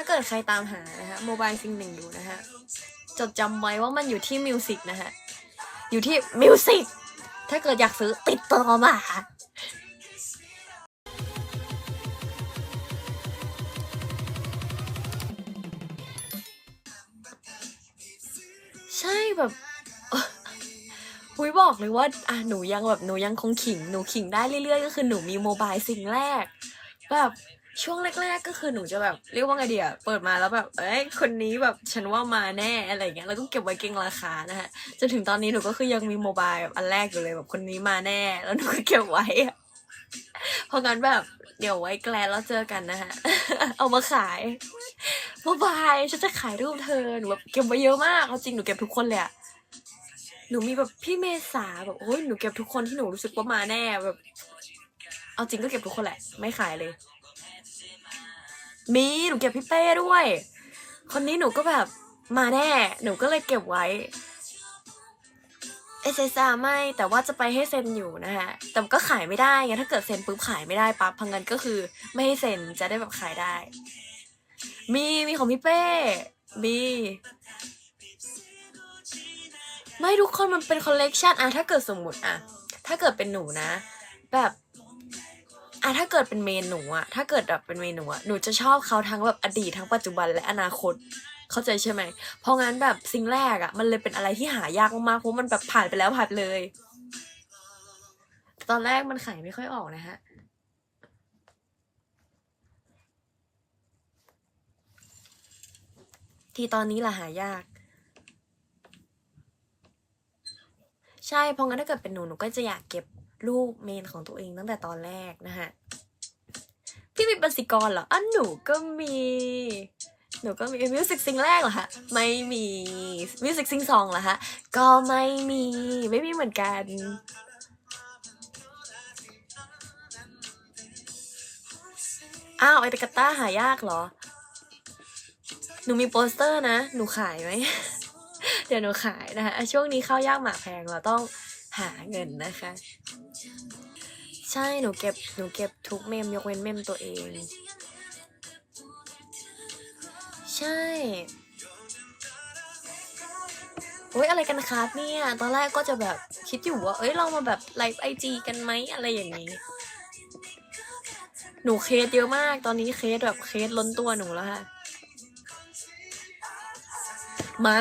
ถ้าเกิดใครตามหานะฮะโมบายซิงหนึ่งอยู่นะฮะ จดจำไว้ว่ามันอยู่ที่มิวสิกนะฮะ อยู่ที่มิวสิกถ้าเกิดอยากซื้อติดต่อมาใช่แบบหุยบอกเลยว่าอะหนูยังแบบหนูยังคงขิง หนูขิงได้เรื่อยๆ ก็คือหนูมีโมบายสิ่งแรก แบบ ช่วงแรกๆก็คือหนูจะแบบเรียกว่าไงเดียเปิดมาแล้วแบบเอ้ยคนนี้แบบฉันว่ามาแน่อะไรอย่างเงี้ยแล้วก็เก็บไว้เก็งราคานะฮะจนถึงตอนนี้หนูก็คือยังมีโมบายแบบอันแรกอยู่เลยแบบคนนี้มาแน่ แล้วหนูก็เก็บไว้เพราะงั้นแบบเดี๋ยวไว้แกลแล้วเจอกันนะฮะ เอามาขายโมบายฉันจะขายรูปเธอหนูแบบเก็บไว้เยอะมากเอาจริงหนูเก็บทุกคนเลยอะหนูมีแบบพี่เมษาแบบโอ้ยหนูเก็บทุกคนที่หนูรู้สึกว่ามาแน่แบบ เอาจริงก็เก็บทุกคนแหละ ไม่ขายเลย มีหนูเก็บพี่เป้ด้วย คนนี้หนูก็แบบมาแน่ หนูก็เลยเก็บไว้เอเซซาไม่แต่ว่าจะไปให้เซ็นอยู่นะฮะ แต่ก็ขายไม่ได้ไงถ้าเกิดเซ็นปุ๊บขายไม่ได้ปั๊บพังกันก็คือไม่ให้เซ็นจะได้แบบขายได้ มีมีของพี่เป้มีไม่ทุกคนมันเป็นคอลเลกชันอะถ้าเกิดสมมติอะถ้าเกิดเป็นหนูนะ แบบ อะถ้าเกิดเป็นเมนหนูอะถ้าเกิดแบบเป็นเมนหนูอะหนูจะชอบเขาทั้งแบบอดีตทั้งปัจจุบันและอนาคตเข้าใจใช่ไหม เพราะงั้นแบบสิ่งแรกอะมันเลยเป็นอะไรที่หายากมากๆเพราะมันแบบผ่านไปแล้วผ่านไปเลย ตอนแรกมันขายไม่ค่อยออกนะฮะที่ตอนนี้ล่ะหายาก ใช่เพราะงั้นถ้าเกิดเป็นหนูหนูก็จะอยากเก็บ รูปเมนของตัวเองตั้งแต่ตอนแรกนะฮะพี่มีบัญชีกรเหรออันหนูก็มี หนูก็มีมิวสิกซิงแรกเหรอคะไม่มีมิวสิกซิงสองเหรอคะก็ไม่มีไม่มีเหมือนกันอ้าวไอตากาต้าหายากเหรอ หนูมีโปสเตอร์นะ หนูขายไหม เดี๋ยวหนูขายนะคะอะช่วงนี้ข้าวยากหมากแพงเราต้อง หาเงินนะคะ ใช่หนูเก็บหนูเก็บทุกเมมยกเว้นเมมตัวเอง ใช่โอ้ยอะไรกันครับเนี่ย ตอนแรกก็จะแบบคิดอยู่ว่า เอ้ยเรามาแบบไลฟ์ไอจีกันไหมอะไรอย่างนี้ หนูเคสเยอะมาก ตอนนี้เคสแบบเคสล้นตัวหนูแล้วค่ะ มา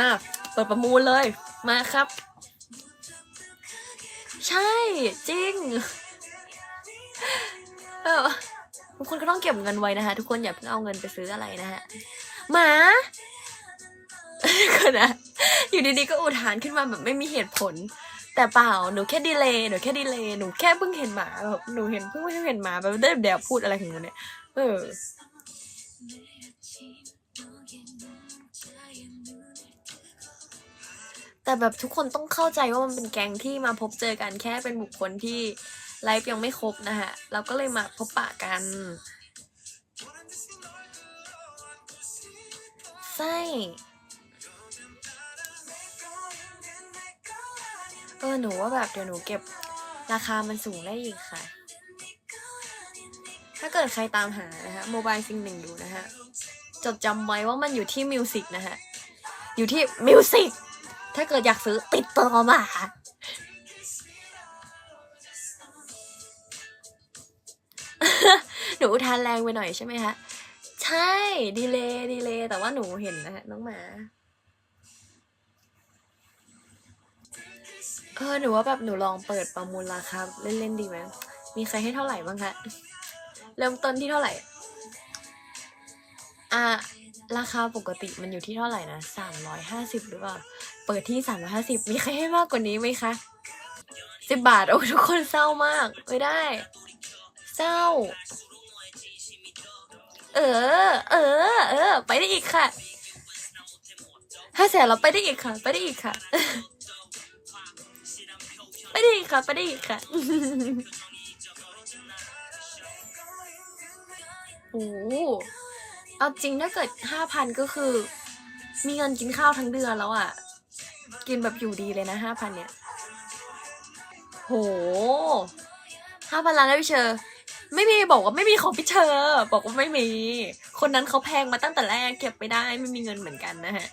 เปิดประมูลเลย มาครับ ใช่ จริงเออทุกคนก็ต้องเก็บเงินไว้นะคะ ทุกคนอย่าเพิ่งเอาเงินไปซื้ออะไรนะฮะหมาก็นะอยู่ดีๆก็อุทานขึ้นมาแบบไม่มีเหตุผล แต่เปล่าหนูแค่ดีเลย์หนูแค่ดีเลย์หนูแค่เพิ่งเห็นหมาแบบหนูเห็นเพิ่งเห็นหมาแบบได้เดี๋ยวพูดอะไรของหนูเนี่ยเออ แต่แบบทุกคนต้องเข้าใจว่ามันเป็นแก๊งที่มาพบเจอกันแค่เป็นบุคคลที่ไลฟ์ยังไม่ครบนะฮะ เราก็เลยมาพบปะกันใช่เออหนูว่าแบบเดี๋ยวหนูเก็บราคามันสูงได้อีกค่ะ ถ้าเกิดใครตามหานะคะโมบายซิงหนึ่งอยู่นะฮะ จดจำไว้ว่ามันอยู่ที่มิวสิกนะฮะ อยู่ที่มิวสิก ถ้าเกิดอยากซื้อติดต่อมาหนูทานแรงไปหน่อยใช่ไหมคะใช่ดีเลยดีเลยแต่ว่าหนูเห็นนะฮะน้องหมาเออหนูว่าแบบหนูลองเปิดประมูลราคาเล่นๆดีไหมมีใครให้เท่าไหร่บ้างคะเริ่มต้นที่เท่าไหร่ อะ ราคาปกติมันอยู่ที่เท่าไหร่นะสามร้อยห้าสิบหรือเปล่า เปิดที่สามร้อยห้าสิบมีใครให้มากกว่านี้ไหมคะสิบบาท โอ้ทุกคนเศร้ามาก ไม่ได้ เศร้า เออ เออ เออ ไปได้อีกค่ะห้าแสนเราไปได้อีกค่ะ ไปได้อีกค่ะ ไปได้อีกค่ะ ไปได้อีกค่ะโอ้ เอาจริงถ้าเกิดห้าพันก็คือ มีเงินกินข้าวทั้งเดือนแล้วอะ่ะ กินแบบอยู่ดีเลยนะห้าพันเนี่ย โหห้าพันล้านแล้วพี่เชอร์ไม่มีบอกว่าไม่มีของพี่เชอร์บอกว่าไม่มี คนนั้นเขาแพงมาตั้งแต่แรกเก็บไม่ได้ไม่มีเงินเหมือนกันนะฮะ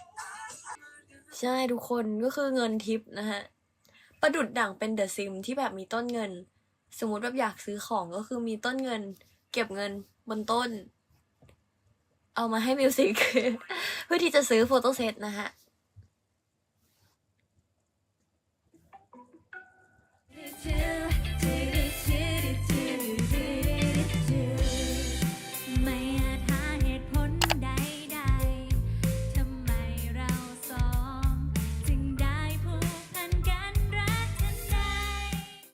ใช่ทุกคนก็คือเงินทิปนะฮะ ประดุดดั่งเป็นเดอะซิมที่แบบมีต้นเงิน สมมุติแบบอยากซื้อของก็คือมีต้นเงิน เก็บเงินบนต้น เอามาให้มิวสิกเพื่อที่จะซื้อโฟโต้เซตนะฮะ